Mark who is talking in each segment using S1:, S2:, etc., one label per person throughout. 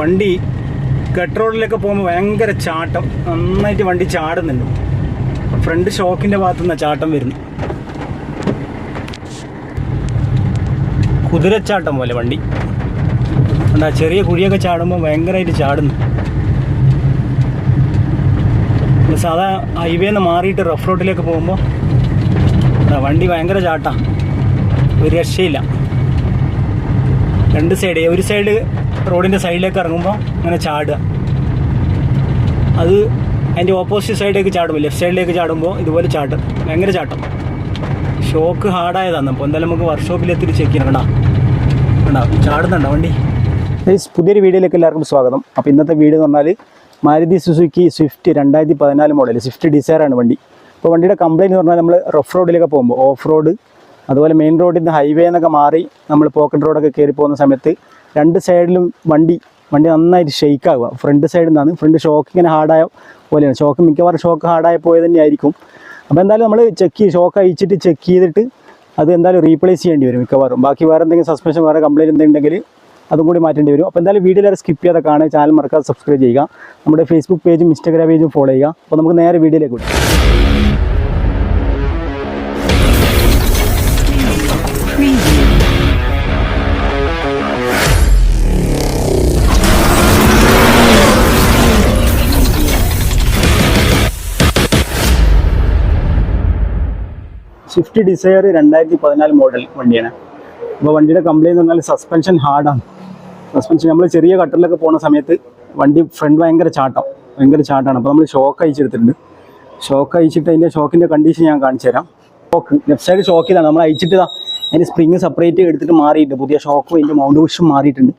S1: വണ്ടി കട്ട് റോഡിലൊക്കെ പോകുമ്പോൾ ഭയങ്കര ചാട്ടം. നന്നായിട്ട് വണ്ടി ചാടുന്നുണ്ട്. ഫ്രണ്ട് ഷോക്കിന്റെ ഭാഗത്തു നിന്നാണ് ചാട്ടം വരുന്നു കുതിരച്ചാട്ടം പോലെ വണ്ടി. എന്താ ചെറിയ കുഴിയൊക്കെ ചാടുമ്പോൾ ഭയങ്കരമായിട്ട് ചാടുന്നു. സാധാ ഹൈവേന്ന് മാറിയിട്ട് റഫ് റോഡിലേക്ക് പോകുമ്പോൾ വണ്ടി ഭയങ്കര ചാട്ടാണ് ഒരു രക്ഷയില്ല. രണ്ട് സൈഡ് ഒരു സൈഡ് റോഡിന്റെ സൈഡിലേക്ക് ഇറങ്ങുമ്പോൾ അങ്ങനെ ചാടുക. അത് അതിന്റെ ഓപ്പോസിറ്റ് സൈഡിലേക്ക് ചാടുമ്പോൾ ലെഫ്റ്റ് സൈഡിലേക്ക് ചാടുമ്പോൾ ഇതുപോലെ ചാട്ടും. ഭയങ്കര ചാട്ടം. ഷോക്ക് ഹാർഡായതാണ് അപ്പോൾ എന്തായാലും നമുക്ക് വർക്ക്ഷോപ്പിൽ എത്തിയിട്ട് ചെക്ക് ചെയ്യണം കണ്ടാ. കണ്ടാ? ചാടുന്നുണ്ടോ വണ്ടി? പുതിയൊരു വീഡിയോയിലേക്ക് എല്ലാവർക്കും സ്വാഗതം. അപ്പോൾ ഇന്നത്തെ വീഡിയോ എന്ന് പറഞ്ഞാൽ മാരുതി സുസുക്കി സ്വിഫ്റ്റ് രണ്ടായിരത്തി പതിനാല് മോഡൽ സ്വിഫ്റ്റ് ഡിസയറാണ് വണ്ടി. അപ്പോൾ വണ്ടിയുടെ കംപ്ലയിന്റ് എന്ന് പറഞ്ഞാൽ നമ്മൾ റഫ് റോഡിലൊക്കെ പോകുമ്പോൾ ഓഫ് റോഡ് അതുപോലെ മെയിൻ റോഡിൽ നിന്ന് ഹൈവേ എന്നൊക്കെ മാറി നമ്മൾ പോക്കറ്റ് റോഡൊക്കെ കയറി പോകുന്ന സമയത്ത് രണ്ട് സൈഡിലും വണ്ടി വണ്ടി നന്നായിട്ട് ഷെയ്ക്ക് ആവുക. ഫ്രണ്ട് സൈഡിൽ നിന്നാണ് ഫ്രണ്ട് ഷോക്ക് ഇങ്ങനെ ഹാർഡായ പോലെയാണ്. ഷോക്ക് മിക്കവാറും ഷോക്ക് ഹാർഡായ പോയത് തന്നെയായിരിക്കും. അപ്പോൾ എന്തായാലും നമ്മൾ ചെക്ക് ചെയ്ത് ഷോക്ക് അയച്ചിട്ട് ചെക്ക് ചെയ്തിട്ട് അത് എന്തായാലും റീപ്ലേസ് ചെയ്യേണ്ടി വരും മിക്കവാറും. ബാക്കി വേറെ എന്തെങ്കിലും സസ്പെൻഷൻ വേറെ കംപ്ലൈന്റ് എന്തെങ്കിലും അതും കൂടി മാറ്റേണ്ടി വരും. അപ്പോൾ എന്തായാലും വീഡിയോ സ്കിപ്പ് ചെയ്യാതെ കാണുക. ചാനൽ മറക്കാതെ സബ്സ്ക്രൈബ് ചെയ്യുക. നമ്മുടെ ഫേസ്ബുക്ക് പേജും ഇൻസ്റ്റാഗ്രാം പേജും ഫോളോ ചെയ്യുക. അപ്പോൾ നമുക്ക് നേരെ വീഡിയോയിലേക്ക് വിടാം. സ്വിഫ്റ്റ് ഡിസയർ രണ്ടായിരത്തി പതിനാല് മോഡൽ വണ്ടിയാണ്. അപ്പോൾ വണ്ടിയുടെ കംപ്ലൈന്റ് പറഞ്ഞാൽ സസ്പെൻഷൻ ഹാർഡാണ് സസ്പെൻഷൻ നമ്മൾ ചെറിയ കട്ടറിലൊക്കെ പോകുന്ന സമയത്ത് വണ്ടി ഫ്രണ്ട് ഭയങ്കര ചാട്ടം. ഭയങ്കര ചാട്ടാണ്. അപ്പോൾ നമ്മൾ ഷോക്ക് അയച്ചെടുത്തിട്ടുണ്ട് ഷോക്ക് അയച്ചിട്ട് അതിന്റെ ഷോക്കിന്റെ കണ്ടീഷൻ ഞാൻ കാണിച്ചു തരാം. ഷോക്ക് ലെഫ്റ്റ് സൈഡ് ഷോക്ക് ഷോക്കിലാണ് നമ്മൾ അയച്ചിട്ട് അതിന്റെ സ്പ്രിങ് സെപ്പറേറ്റ് എടുത്തിട്ട് മാറിയിട്ടുണ്ട്. പുതിയ ഷോക്കും അതിന്റെ മൗണ്ട് ബുഷും മാറിയിട്ടുണ്ട്.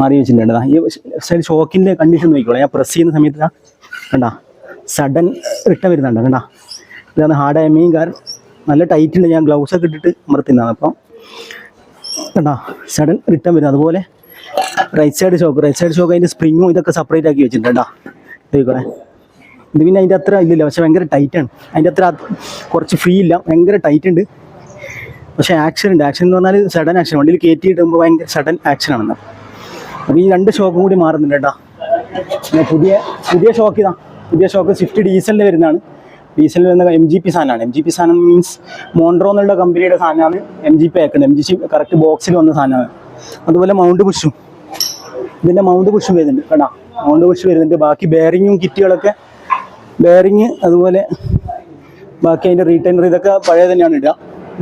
S1: മാറി വെച്ചിട്ടുണ്ട് ഈ ലെഫ്റ്റ് സൈഡ് ഷോക്കിന്റെ കണ്ടീഷൻ നോക്കിക്കോളാം. ഞാൻ പ്രസ് ചെയ്യുന്ന സമയത്ത് കണ്ടാ സഡൻ റിട്ട വരുന്നുണ്ട്. കണ്ടാ ഇതാണ് ഹാർഡായ മീൻ കാരണം നല്ല ടൈറ്റ് ഉണ്ട്. ഞാൻ ഗ്ലൗസ് ഒക്കെ ഇട്ടിട്ട് അമർത്തിനാണ് അപ്പം. കണ്ടാ? സഡൻ റിട്ടേൺ വരും അതുപോലെ right side shock right side shock അതിന്റെ സ്പ്രിങ്ങും ഇതൊക്കെ സെപ്പറേറ്റ് ആക്കി വെച്ചിട്ടുണ്ട് കേട്ടോ ഇതേക്കോളെ ഇത് പിന്നെ അതിന്റെ അത്ര ഇല്ല പക്ഷെ ഭയങ്കര ടൈറ്റാണ് അതിന്റെ അത്ര കുറച്ച് ഫ്രീ ഇല്ല. ഭയങ്കര ടൈറ്റ് ഉണ്ട്. പക്ഷേ ആക്ഷൻ ഉണ്ട്. ആക്ഷൻ എന്ന് പറഞ്ഞാൽ സഡൻ ആക്ഷൻ വണ്ടിയിൽ കയറ്റി ഇടുമ്പോൾ ഭയങ്കര സഡൻ ആക്ഷൻ ആണെന്ന് അപ്പോൾ ഈ രണ്ട് ഷോക്കും കൂടി മാറുന്നുണ്ട് കേട്ടോ. പിന്നെ പുതിയ പുതിയ ഷോക്ക് ഇതാ. പുതിയ ഷോക്ക് സ്വിഫ്റ്റ് ഡീസലിൽ വരുന്നതാണ്. ഡീസലിൽ വരുന്ന എം ജി പി സാധനമാണ്. എം ജി പി സാധനം മീൻസ് മോൺട്രോ എന്നുള്ള കമ്പനിയുടെ സാധനമാണ് എം ജി പി ആക്കുന്നത്. എം ജി സി കറക്റ്റ് ബോക്സിൽ വന്ന സാധനമാണ്. അതുപോലെ മൗണ്ട് പുഷും ഇതിന്റെ മൗണ്ട് പുഷും വരുന്നുണ്ട് കേട്ടോ. മൗണ്ട് പുഷ് വരുന്നുണ്ട്. ബാക്കി ബെയറിങ്ങും കിറ്റുകളൊക്കെ ബെയറിങ് അതുപോലെ ബാക്കി അതിന്റെ റീറ്റൈനർ ഇതൊക്കെ പഴയ തന്നെയാണ് ഇടുക.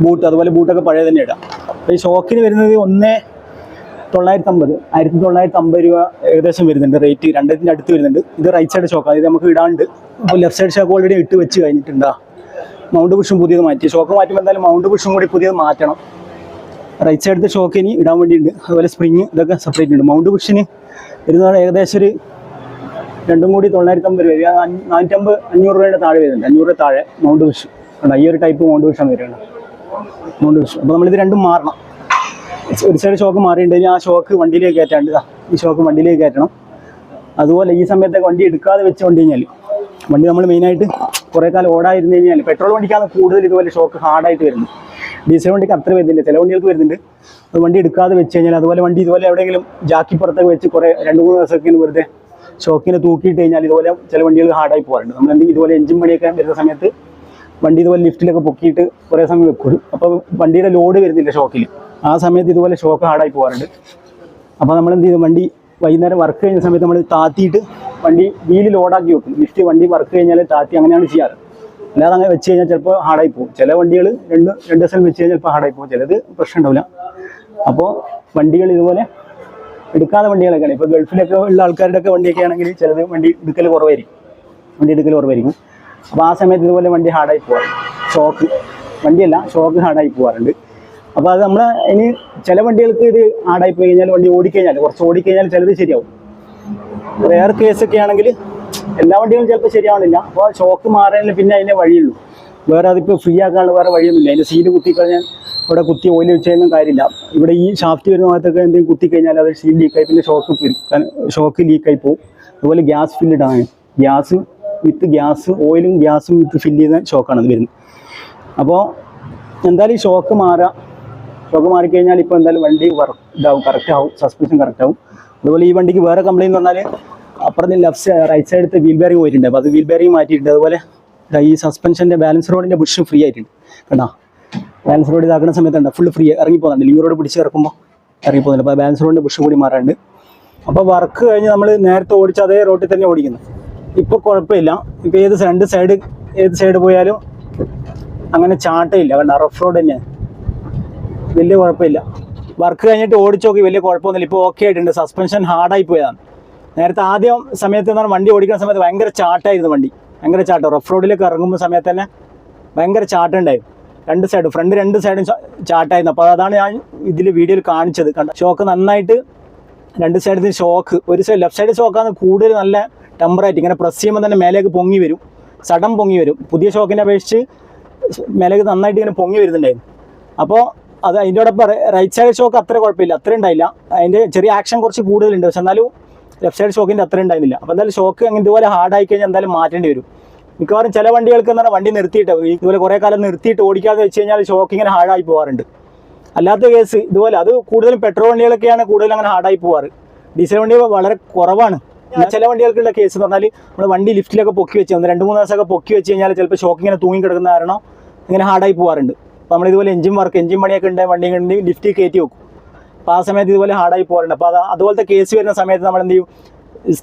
S1: ബൂട്ട് അതുപോലെ ബൂട്ടൊക്കെ പഴയ തന്നെ ഇടുക. അപ്പോൾ ഈ ഷോക്കിന് വരുന്നത് ഒന്ന് തൊള്ളായിരത്തി അമ്പത് ആയിരത്തി തൊള്ളായിരത്തി അമ്പത് രൂപ ഏകദേശം വരുന്നുണ്ട്. റേറ്റ് രണ്ടായിരത്തിന്റെ അടുത്ത് വരുന്നുണ്ട്. ഇത് റൈറ്റ് സൈഡ് ഷോക്കാണ് ഇത് നമുക്ക് ഇടാണ്ട് ലെഫ്റ്റ് സൈഡ് ഷോക്ക് ഓൾറെഡി ഇട്ട് വെച്ച് കഴിഞ്ഞിട്ടുണ്ടാ? മൗണ്ട് പുഷും പുതിയത് മാറ്റി. ഷോക്ക് മാറ്റുമ്പോൾ എന്തായാലും മൗണ്ട് പുഷും കൂടി പുതിയത് മാറ്റണം. റൈറ്റ് സൈഡത്തെ ഷോക്ക് ഇനി ഇടാൻ വേണ്ടിയിട്ടുണ്ട് അതുപോലെ സ്പ്രിങ് ഇതൊക്കെ സെപ്പറേറ്റ് ഉണ്ട് മൗണ്ട് പുഷിന് വരുന്നത് ഏകദേശം ഒരു രണ്ടും കൂടി തൊള്ളായിരത്തി അമ്പത് രൂപ നാനൂറ്റമ്പത് അഞ്ഞൂറ് രൂപയുടെ താഴെ വരുന്നുണ്ട്. അഞ്ഞൂറ് രൂപ താഴെ മൗണ്ട് പുഷ് ഉണ്ട് ഈ ഒരു ടൈപ്പ് മൗണ്ട് പുഷാണ് വരുന്നത് മൗണ്ട് പുഷ് അപ്പോൾ നമ്മളിത് രണ്ടും മാറണം. ഒരു സൈഡ് ഷോക്ക് മാറിയിട്ടുണ്ടെങ്കിൽ ആ ഷോക്ക് വണ്ടിയിലേക്ക് കയറ്റാണ്ട് ഈ ഷോക്ക് വണ്ടിയിലേക്ക് കയറ്റണം. അതുപോലെ ഈ സമയത്തൊക്കെ വണ്ടി എടുക്കാതെ വെച്ച് വണ്ടി കഴിഞ്ഞാൽ വണ്ടി നമ്മൾ മെയിനായിട്ട് കുറേ കാലം ഓടായിരുന്നു കഴിഞ്ഞാൽ പെട്രോൾ വണ്ടിക്കാണ് കൂടുതൽ ഇതുപോലെ ഷോക്ക് ഹാർഡായിട്ട് വരുന്നത്. ഡീസൽ വണ്ടിക്ക് അത്ര വരുന്നില്ല. ചില വണ്ടികൾക്ക് വരുന്നുണ്ട്. അത് വണ്ടി എടുക്കാതെ വെച്ച് കഴിഞ്ഞാൽ അതുപോലെ വണ്ടി ഇതുപോലെ എവിടെയെങ്കിലും ജാക്കി പുറത്തൊക്കെ വെച്ച് കുറേ രണ്ട് മൂന്ന് ദിവസമൊക്കെ വെറുതെ ഷോക്കിനെ തൂക്കിയിട്ട് കഴിഞ്ഞാൽ ഇതുപോലെ ചില വണ്ടികൾ ഹാർഡായി പോകാറുണ്ട്. നമ്മൾ എന്തെങ്കിലും ഇതുപോലെ എഞ്ചിൻ പണിയൊക്കെ വരുന്ന സമയത്ത് വണ്ടി ഇതുപോലെ ലിഫ്റ്റിലൊക്കെ പൊക്കിയിട്ട് കുറേ സമയം വെക്കും അപ്പോൾ വണ്ടിയുടെ ലോഡ് വരുന്നില്ല ഷോക്കിൽ ആ സമയത്ത് ഇതുപോലെ ഷോക്ക് ഹാർഡായി പോകാറുണ്ട്. അപ്പോൾ നമ്മൾ എന്ത് ചെയ്യും വണ്ടി വൈകുന്നേരം വർക്ക് കഴിഞ്ഞ സമയത്ത് നമ്മൾ താത്തിയിട്ട് വണ്ടി വീൽ ലോഡാക്കി വെക്കും. ലിഫ്റ്റ് വണ്ടി വർക്ക് കഴിഞ്ഞാൽ താത്തി അങ്ങനെയാണ് ചെയ്യാറ്. അല്ലാതെ അങ്ങനെ വെച്ച് കഴിഞ്ഞാൽ ചിലപ്പോൾ ഹാർഡായി പോകും. ചില വണ്ടികൾ രണ്ട് രണ്ട് ദിവസം വെച്ച് കഴിഞ്ഞാൽ ചിലപ്പോൾ ഹാർഡായി പോകും. ചിലത് പ്രശ്നം ഉണ്ടാവില്ല. അപ്പോൾ വണ്ടികൾ ഇതുപോലെ എടുക്കാതെ വണ്ടികളൊക്കെയാണ്. ഇപ്പോൾ ഗൾഫിലൊക്കെ ഉള്ള ആൾക്കാരുടെ ഒക്കെ വണ്ടിയൊക്കെ ആണെങ്കിൽ ചിലത് വണ്ടി എടുക്കൽ കുറവായിരിക്കും. വണ്ടി എടുക്കൽ കുറവായിരിക്കും. അപ്പോൾ ആ സമയത്ത് ഇതുപോലെ വണ്ടി ഹാർഡായി പോകാറ് ഷോക്ക് വണ്ടിയല്ല ഷോക്ക് ഹാർഡായി പോകാറുണ്ട് അപ്പോൾ അത് നമ്മൾ ഇനി ചില വണ്ടികൾക്ക് ഇത് ഹാർഡായി പോയി കഴിഞ്ഞാൽ വണ്ടി ഓടിക്കഴിഞ്ഞാൽ കുറച്ച് ഓടിക്കഴിഞ്ഞാൽ ചിലത് ശരിയാവും. വേറെ കേസൊക്കെ ആണെങ്കിൽ എല്ലാ വണ്ടികളും ചിലപ്പോൾ ശരിയാവണില്ല. അപ്പോൾ ഷോക്ക് മാറാനില്ല പിന്നെ അതിന്റെ വഴിയുള്ളൂ. വേറെ അതിപ്പോൾ ഫ്രീ ആക്കാനുള്ള വേറെ വഴിയൊന്നുമില്ല. അതിന്റെ സീൽ കുത്തിക്കഴിഞ്ഞാൽ ഇവിടെ കുത്തി ഓയിൽ വെച്ചൊന്നും കാര്യമില്ല. ഇവിടെ ഈ ഷാഫ്റ്റ് വരുന്ന ഭാഗത്തൊക്കെ എന്തെങ്കിലും കുത്തിക്കഴിഞ്ഞാൽ അത് സീൽ ലീക്കായി പിന്നെ ഷോക്ക് ഷോക്ക് ലീക്കായി പോകും അതുപോലെ ഗ്യാസ് ഫില്ല് ഇടാൻ ഗ്യാസ് വിത്ത് ഗ്യാസ് ഓയിലും ഗ്യാസും വിത്ത് ഫില്ല് ചെയ്യുന്ന ഷോക്കാണ് വരുന്നത്. അപ്പോൾ എന്തായാലും ഈ ഷോക്ക് മാറുക ഷോക്ക് മാറിക്കഴിഞ്ഞാൽ ഇപ്പോൾ എന്തായാലും വണ്ടി വർക്ക് ഇതാവും കറക്റ്റ് ആവും. സസ്പെൻഷൻ കറക്റ്റ് ആവും. അതുപോലെ ഈ വണ്ടിക്ക് വേറെ കംപ്ലൈന്റ് പറഞ്ഞാൽ അപ്പുറത്ത് ലെഫ്റ്റ് റൈറ്റ് സൈഡത്തെ വീൽ ബെയറിംഗ് പോയിട്ടുണ്ട്. അപ്പോൾ അത് വീൽ ബെയറിംഗ് മാറ്റിയിട്ടുണ്ട്. അതുപോലെ ഈ സസ്പെൻഷന്റെ ബാലൻസ് റോഡിന്റെ ബുഷ് ഫ്രീ ആയിട്ടുണ്ട്. കണ്ടാ? ബാലൻസ് റോഡ് ഇതാക്കുന്ന സമയത്തുണ്ട് ഫുൾ ഫ്രീ ഇറങ്ങി പോകുന്നുണ്ട് ലിങ്ക് റോഡ് പിടിച്ച് ഇറക്കുമ്പോൾ ഇറങ്ങി പോകുന്നുണ്ട് അപ്പോൾ ബാലൻസ് റോഡിന്റെ ബുഷ് കൂടി മാറാണ്ട് അപ്പോൾ വർക്ക് കഴിഞ്ഞ് നമ്മൾ നേരത്തെ ഓടിച്ച അതേ റോഡിൽ തന്നെ ഓടിക്കുന്നു. ഇപ്പോൾ കുഴപ്പമില്ല. ഇപ്പോൾ ഏത് രണ്ട് സൈഡ് ഏത് സൈഡ് പോയാലും അങ്ങനെ ചാട്ടയില്ല കണ്ട? റഫ് റോഡ് തന്നെയാണ് വലിയ കുഴപ്പമില്ല. വർക്ക് കഴിഞ്ഞിട്ട് ഓടിച്ചു നോക്കി വലിയ കുഴപ്പമൊന്നുമില്ല. ഇപ്പോൾ ഓക്കെ ആയിട്ടുണ്ട്. സസ്പെൻഷൻ ഹാർഡായി പോയതാണ്. നേരത്തെ ആദ്യം സമയത്ത് എന്ന് പറഞ്ഞാൽ വണ്ടി ഓടിക്കുന്ന സമയത്ത് ഭയങ്കര ചാട്ടായിരുന്നു വണ്ടി. ഭയങ്കര ചാട്ടം. റഫ് റോഡിലേക്ക് ഇറങ്ങുമ്പോൾ സമയത്ത് തന്നെ ഭയങ്കര ചാട്ടുണ്ടായിരുന്നു രണ്ട് സൈഡ് ഫ്രണ്ട് രണ്ട് സൈഡും ചാട്ടായിരുന്നു. അപ്പോൾ അതാണ് ഞാൻ ഇതിൽ വീഡിയോയിൽ കാണിച്ചത്. കണ്ട? ഷോക്ക് നന്നായിട്ട് രണ്ട് സൈഡിൽ ഷോക്ക് ഒരു സൈഡ് ലെഫ്റ്റ് സൈഡ് ഷോക്കാണ് കൂടുതൽ നല്ല ടെമ്പറായിട്ട് ഇങ്ങനെ പ്രസ് ചെയ്യുമ്പോൾ തന്നെ മേലേക്ക് പൊങ്ങി വരും. സഡൻ പൊങ്ങി വരും. പുതിയ ഷോക്കിനെ അപേക്ഷിച്ച് മേലേക്ക് നന്നായിട്ട് ഇങ്ങനെ പൊങ്ങി വരുന്നുണ്ടായിരുന്നു. അപ്പോൾ അത് അതിന്റെയോടൊപ്പം റൈറ്റ് സൈഡ് ഷോക്ക് അത്ര കുഴപ്പമില്ല അത്ര ഉണ്ടായില്ല. അതിന്റെ ചെറിയ ആക്ഷൻ കുറച്ച് കൂടുതലുണ്ട് പക്ഷെ എന്നാലും ലെഫ്റ്റ് സൈഡ് ഷോക്കിന്റെ അത്ര ഉണ്ടായിരുന്നില്ല. അപ്പോൾ എന്തായാലും ഷോക്ക് അങ്ങനെ ഇതുപോലെ ഹാർഡായി കഴിഞ്ഞാൽ എന്തായാലും മാറ്റേണ്ടി വരും. മിക്കവാറും ചില വണ്ടികൾക്ക് എന്ന് പറഞ്ഞാൽ വണ്ടി നിർത്തിയിട്ട് ഇതുപോലെ കുറേ കാലം നിർത്തിയിട്ട് ഓടിക്കാതെ വെച്ച് കഴിഞ്ഞാൽ ഷോക്ക് ഇങ്ങനെ ഹാർഡായി പോകാറുണ്ട് അല്ലാത്ത കേസ് ഇതുപോലെ അത് കൂടുതലും പെട്രോൾ വണ്ടികളൊക്കെയാണ് കൂടുതലും അങ്ങനെ ഹാർഡായി പോവാറ്. ഡീസൽ വണ്ടികൾ വളരെ കുറവാണ്. ചില വണ്ടികൾക്കുള്ള കേസ് എന്ന് പറഞ്ഞാൽ നമ്മൾ വണ്ടി ലിഫ്റ്റിലൊക്കെ പൊക്കി വെച്ച് രണ്ട് മൂന്ന് ദിവസമൊക്കെ പൊക്കി വെച്ച് കഴിഞ്ഞാൽ ചിലപ്പോൾ ഷോക്ക് ഇങ്ങനെ തൂങ്ങി കിടക്കുന്ന കാരണം ഇങ്ങനെ ഹാർഡായി പോകാറുണ്ട് അപ്പോൾ നമ്മൾ ഇതുപോലെ എഞ്ചിൻ വർക്ക് എഞ്ചിൻ പണിയൊക്കെ ഉണ്ട് വണ്ടി കണ്ടി ലിഫ്റ്റിൽ കയറ്റി വെക്കും. അപ്പോൾ ആ സമയത്ത് ഇതുപോലെ ഹാർഡായി പോകാറുണ്ട്. അപ്പോൾ അത് അതുപോലത്തെ കേസ് വരുന്ന സമയത്ത് നമ്മൾ എന്ത് ചെയ്യും?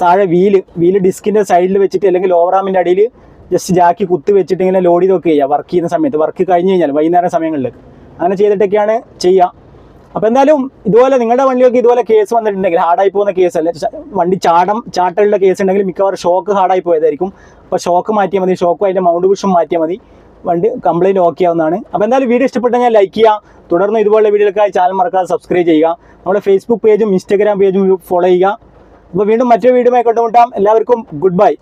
S1: താഴെ വീൽ വീൽ ഡിസ്കിന്റെ സൈഡിൽ വെച്ചിട്ട് അല്ലെങ്കിൽ ഓവറാമിന്റെ അടിയിൽ ജസ്റ്റ് ജാക്കി കുത്തി വെച്ചിട്ട് ഇങ്ങനെ ലോഡ് ചെയ്തൊക്കെ ചെയ്യുക വർക്ക് ചെയ്യുന്ന സമയത്ത്. വർക്ക് കഴിഞ്ഞ് കഴിഞ്ഞാൽ വൈകുന്നേരം സമയങ്ങളിൽ അങ്ങനെ ചെയ്തിട്ടൊക്കെയാണ് ചെയ്യുക. അപ്പോൾ എന്തായാലും ഇതുപോലെ നിങ്ങളുടെ വണ്ടിയൊക്കെ ഇതുപോലെ കേസ് വന്നിട്ടുണ്ടെങ്കിൽ ഹാർഡായി പോകുന്ന കേസ് അല്ല. വണ്ടി ചാടം ചാട്ടലുള്ള കേസ് ഉണ്ടെങ്കിൽ മിക്കവാറും ഷോക്ക് ഹാർഡായി പോയതായിരിക്കും. അപ്പോൾ ഷോക്ക് മാറ്റിയാൽ മതി ഷോക്കും അതിന്റെ മൗണ്ട് ബുഷും മാറ്റിയാൽ മതി. വണ്ടി കംപ്ലൈന്റ് ഓക്കെ ആവുന്നതാണ്. അപ്പോൾ എന്തായാലും വീഡിയോ ഇഷ്ടപ്പെട്ടെങ്കിൽ ലൈക്ക് ചെയ്യുക. തുടർന്ന് ഇതുപോലുള്ള വീഡിയോകൾക്കായി ചാനൽ മറക്കാതെ സബ്സ്ക്രൈബ് ചെയ്യുക. നമ്മുടെ ഫേസ്ബുക്ക് പേജും ഇൻസ്റ്റാഗ്രാം പേജും ഫോളോ ചെയ്യുക. അപ്പോൾ വീണ്ടും മറ്റൊരു വീഡിയോ കണ്ടുമുട്ടാം. എല്ലാവർക്കും ഗുഡ് ബൈ